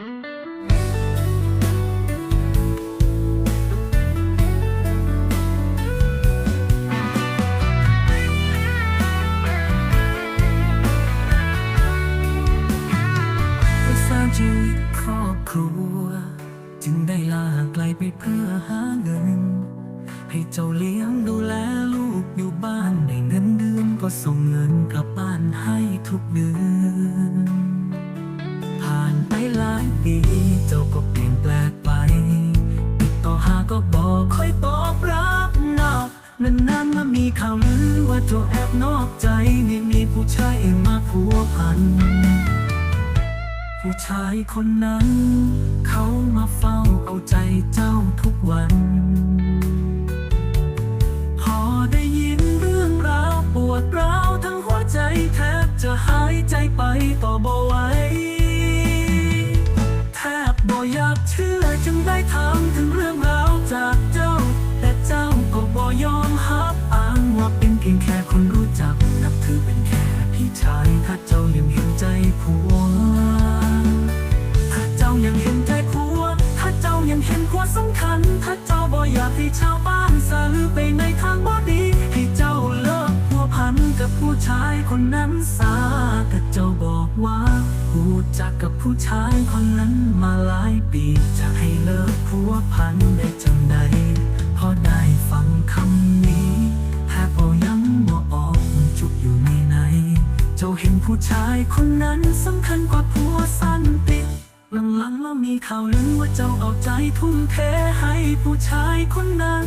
เพื่อสร้างชีวิตครอบครัว จึงได้ลาไกลไปเพื่อหาเงิน ให้เจ้าเลี้ยงดูแลลูกอยู่บ้านได้เงินเดือนก็ส่งเงินกลับบ้านให้ทุกเดือน อบนอกใจนี่มีผู้ชายมาผัวพัน ผู้ชายคนนั้น เขามาเฝ้าเอาใจเจ้าทุกวัน พอได้ยินเรื่องราวปวดร้าวทั้งหัวใจแทบจะหายใจไปต่อบ่ไหว สำคัญ ถ้าเจ้าบ่อยากให้ชาวบ้านสาลือไปในทางบ่ดี ให้เจ้าเลิกผัวพันกับผู้ชายคนนั้นซาแต่เจ้าบอกว่ารู้จักกับผู้ชายคนนั้นมาหลายปีจะให้เลิกผัวพันได้จังใดพอได้ฟังคำนี้แทบบ่ยังบ่ออกมันจุกอยู่ในใน เจ้าเห็นผู้ชายคนนั้นสำคัญกว่าผัวสั้นติด หลังๆแล้วมีข่าวลือว่าเจ้าเอาใจทุ่มเทให้ผู้ชายคนนั้น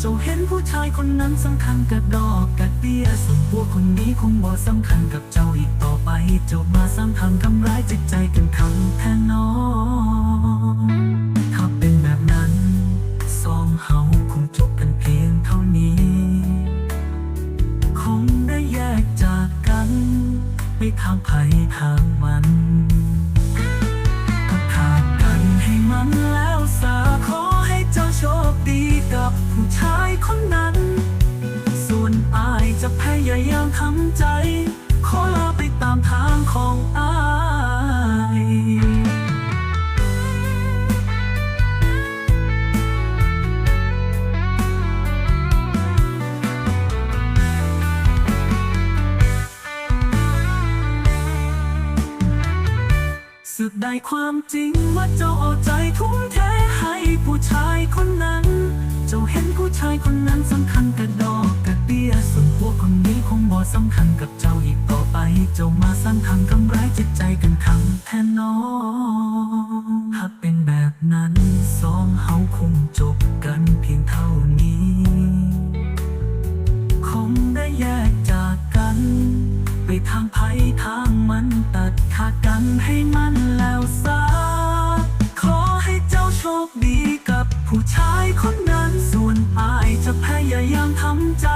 เจ้าเห็นผู้ชายคนนั้นสำคัญกับดอกกับเบี้ยส่วนผัวคนนี้คงบ่สำคัญกับเจ้าอีกต่อไป เจ้ามาสร้างทำทำร้ายจิตใจกันคำแทนน้องถ้าเป็นแบบนั้นสองเฮาคงจบกันเพียงเท่านี้ คงได้แยกจากกันไปทางไผทางมัน ทำใจ ขอลาไปตามทางของอายสึกได้ความจริงว่าเจ้าเอาใจทุ่มเทให้ผู้ชายคนนั้น เจ้าเห็นผู้ชายคนนั้นสำคัญ ทนน้องหาเป็นแบบนั้นสองเฮาคงจบกันเพียงเท่านี้ คงได้แยกจากกัน ไปทางไผทางมันตัดขาดกันให้มันแล้วซาขอให้เจ้าโชคดีกับผู้ชายคนนั้นส่วนอายจะพยายามทำใจ